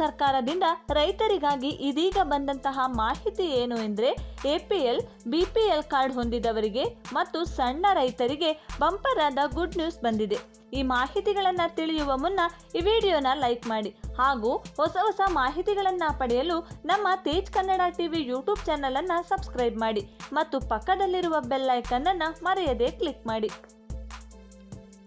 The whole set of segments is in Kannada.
ಸರ್ಕಾರದಿಂದ ರೈತರಿಗಾಗಿ ಇದೀಗ ಬಂದಂತಹ ಮಾಹಿತಿ ಏನು ಎಂದರೆ ಎಪಿಎಲ್ ಬಿಪಿಎಲ್ ಕಾರ್ಡ್ ಹೊಂದಿದವರಿಗೆ ಮತ್ತು ಸಣ್ಣ ರೈತರಿಗೆ ಬಂಪರ್ ಆದ ಗುಡ್ ನ್ಯೂಸ್ ಬಂದಿದೆ. ಈ ಮಾಹಿತಿಗಳನ್ನು ತಿಳಿಯುವ ಮುನ್ನ ಈ ವಿಡಿಯೋನ ಲೈಕ್ ಮಾಡಿ ಹಾಗೂ ಹೊಸ ಹೊಸ ಮಾಹಿತಿಗಳನ್ನು ಪಡೆಯಲು ನಮ್ಮ ತೇಜ್ ಕನ್ನಡ ಟಿವಿ ಯೂಟ್ಯೂಬ್ ಚಾನಲನ್ನು ಸಬ್ಸ್ಕ್ರೈಬ್ ಮಾಡಿ ಮತ್ತು ಪಕ್ಕದಲ್ಲಿರುವ ಬೆಲ್ ಐಕನ್ನನ್ನು ಮರೆಯದೆ ಕ್ಲಿಕ್ ಮಾಡಿ.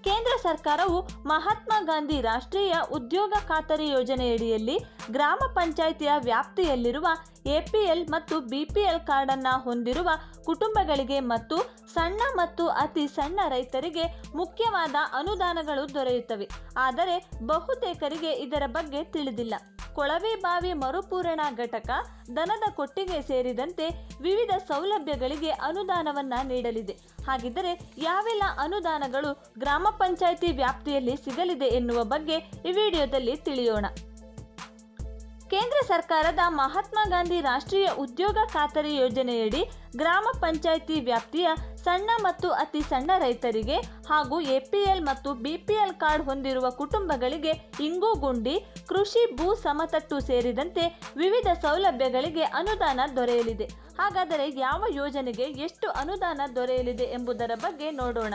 ಕೇಂದ್ರ ಸರ್ಕಾರವು ಮಹಾತ್ಮ ಗಾಂಧಿ ರಾಷ್ಟ್ರೀಯ ಉದ್ಯೋಗ ಖಾತರಿ ಯೋಜನೆಯಡಿಯಲ್ಲಿ ಗ್ರಾಮ ಪಂಚಾಯಿತಿಯ ವ್ಯಾಪ್ತಿಯಲ್ಲಿರುವ ಎಪಿಎಲ್ ಮತ್ತು ಬಿಪಿಎಲ್ ಕಾರ್ಡನ್ನು ಹೊಂದಿರುವ ಕುಟುಂಬಗಳಿಗೆ ಮತ್ತು ಸಣ್ಣ ಮತ್ತು ಅತಿ ಸಣ್ಣ ರೈತರಿಗೆ ಮುಖ್ಯವಾದ ಅನುದಾನಗಳು ದೊರೆಯುತ್ತವೆ. ಆದರೆ ಬಹುತೇಕರಿಗೆ ಇದರ ಬಗ್ಗೆ ತಿಳಿದಿಲ್ಲ. ಕೊಳವೆ ಬಾವಿ ಮರುಪೂರಣ ಘಟಕ, ದನದ ಕೊಟ್ಟಿಗೆ ಸೇರಿದಂತೆ ವಿವಿಧ ಸೌಲಭ್ಯಗಳಿಗೆ ಅನುದಾನವನ್ನ ನೀಡಲಿದೆ. ಹಾಗಿದ್ದರೆ ಯಾವೆಲ್ಲ ಅನುದಾನಗಳು ಗ್ರಾಮ ಪಂಚಾಯಿತಿ ವ್ಯಾಪ್ತಿಯಲ್ಲಿ ಸಿಗಲಿದೆ ಎನ್ನುವ ಬಗ್ಗೆ ಈ ವಿಡಿಯೋದಲ್ಲಿ ತಿಳಿಯೋಣ. ಕೇಂದ್ರ ಸರ್ಕಾರದ ಮಹಾತ್ಮ ಗಾಂಧಿ ರಾಷ್ಟ್ರೀಯ ಉದ್ಯೋಗ ಖಾತರಿ ಯೋಜನೆಯಡಿ ಗ್ರಾಮ ಪಂಚಾಯಿತಿ ವ್ಯಾಪ್ತಿಯ ಸಣ್ಣ ಮತ್ತು ಅತಿ ಸಣ್ಣ ರೈತರಿಗೆ ಹಾಗೂ ಎಪಿಎಲ್ ಮತ್ತು ಬಿಪಿಎಲ್ ಕಾರ್ಡ್ ಹೊಂದಿರುವ ಕುಟುಂಬಗಳಿಗೆ ಇಂಗು ಗುಂಡಿ, ಕೃಷಿ ಭೂ ಸಮತಟ್ಟು ಸೇರಿದಂತೆ ವಿವಿಧ ಸೌಲಭ್ಯಗಳಿಗೆ ಅನುದಾನ ದೊರೆಯಲಿದೆ. ಹಾಗಾದರೆ ಯಾವ ಯೋಜನೆಗೆ ಎಷ್ಟು ಅನುದಾನ ದೊರೆಯಲಿದೆ ಎಂಬುದರ ಬಗ್ಗೆ ನೋಡೋಣ.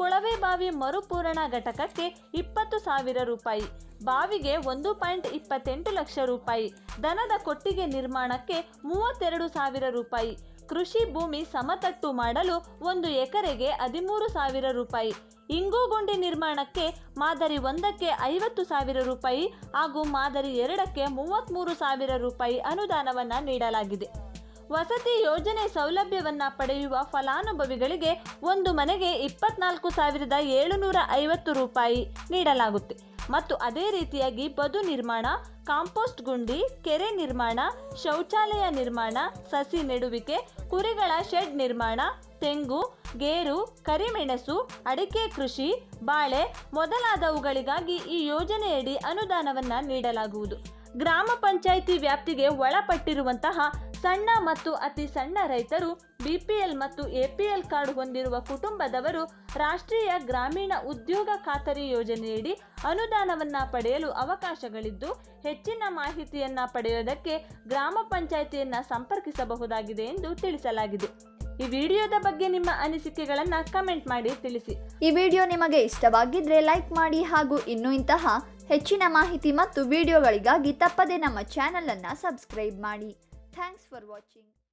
ಕೊಳವೆ ಬಾವಿ ಮರುಪೂರಣ ಘಟಕಕ್ಕೆ ಇಪ್ಪತ್ತು ಸಾವಿರ ರೂಪಾಯಿ. ಬಾವಿಗೆ ಒಂದು ಪಾಯಿಂಟ್ ಇಪ್ಪತ್ತೆಂಟು ಲಕ್ಷ ರೂಪಾಯಿ, ದನದ ಕೊಟ್ಟಿಗೆ ನಿರ್ಮಾಣಕ್ಕೆ ಮೂವತ್ತೆರಡು ಸಾವಿರ ರೂಪಾಯಿ, ಕೃಷಿ ಭೂಮಿ ಸಮತಟ್ಟು ಮಾಡಲು ಒಂದು ಎಕರೆಗೆ ಹದಿಮೂರು ಸಾವಿರ ರೂಪಾಯಿ, ಇಂಗುಗುಂಡಿ ನಿರ್ಮಾಣಕ್ಕೆ ಮಾದರಿ ಒಂದಕ್ಕೆ ಐವತ್ತು ಸಾವಿರ ರೂಪಾಯಿ ಹಾಗೂ ಮಾದರಿ ಎರಡಕ್ಕೆ ಮೂವತ್ತ್ಮೂರು ಸಾವಿರ ರೂಪಾಯಿ ಅನುದಾನವನ್ನು ನೀಡಲಾಗಿದೆ. ವಸತಿ ಯೋಜನೆ ಸೌಲಭ್ಯವನ್ನು ಪಡೆಯುವ ಫಲಾನುಭವಿಗಳಿಗೆ ಒಂದು ಮನೆಗೆ ಇಪ್ಪತ್ನಾಲ್ಕು ಸಾವಿರದ ಏಳುನೂರ ಐವತ್ತು ರೂಪಾಯಿ ನೀಡಲಾಗುತ್ತೆ. ಮತ್ತು ಅದೇ ರೀತಿಯಾಗಿ ಬದು ನಿರ್ಮಾಣ, ಕಾಂಪೋಸ್ಟ್ ಗುಂಡಿ, ಕೆರೆ ನಿರ್ಮಾಣ, ಶೌಚಾಲಯ ನಿರ್ಮಾಣ, ಸಸಿ ನೆಡುವಿಕೆ, ಕುರಿಗಳ ಶೆಡ್ ನಿರ್ಮಾಣ, ತೆಂಗು, ಗೇರು, ಕರಿಮೆಣಸು, ಅಡಿಕೆ ಕೃಷಿ, ಬಾಳೆ ಮೊದಲಾದವುಗಳಿಗಾಗಿ ಈ ಯೋಜನೆಯಡಿ ಅನುದಾನವನ್ನು ನೀಡಲಾಗುವುದು. ಗ್ರಾಮ ಪಂಚಾಯಿತಿ ವ್ಯಾಪ್ತಿಗೆ ಒಳಪಟ್ಟಿರುವಂತಹ ಸಣ್ಣ ಮತ್ತು ಅತಿ ಸಣ್ಣ ರೈತರು ಬಿಪಿಎಲ್ ಮತ್ತು ಎಪಿಎಲ್ ಕಾರ್ಡ್ ಹೊಂದಿರುವ ಕುಟುಂಬದವರು ರಾಷ್ಟ್ರೀಯ ಗ್ರಾಮೀಣ ಉದ್ಯೋಗ ಖಾತರಿ ಯೋಜನೆಯಡಿ ಅನುದಾನವನ್ನ ಪಡೆಯಲು ಅವಕಾಶಗಳಿದ್ದು ಹೆಚ್ಚಿನ ಮಾಹಿತಿಯನ್ನ ಪಡೆಯೋದಕ್ಕೆ ಗ್ರಾಮ ಪಂಚಾಯಿತಿಯನ್ನ ಸಂಪರ್ಕಿಸಬಹುದಾಗಿದೆ ಎಂದು ತಿಳಿಸಲಾಗಿದೆ. ಈ ವಿಡಿಯೋದ ಬಗ್ಗೆ ನಿಮ್ಮ ಅನಿಸಿಕೆಗಳನ್ನು ಕಮೆಂಟ್ ಮಾಡಿ ತಿಳಿಸಿ. ಈ ವಿಡಿಯೋ ನಿಮಗೆ ಇಷ್ಟವಾಗಿದ್ರೆ ಲೈಕ್ ಮಾಡಿ ಹಾಗೂ ಇನ್ನೂ ಇಂತಹ ಹೆಚ್ಚಿನ ಮಾಹಿತಿ ಮತ್ತು ವಿಡಿಯೋಗಳಿಗಾಗಿ ತಪ್ಪದೇ ನಮ್ಮ ಚಾನಲನ್ನು ಸಬ್ಸ್ಕ್ರೈಬ್ ಮಾಡಿ. Thanks for watching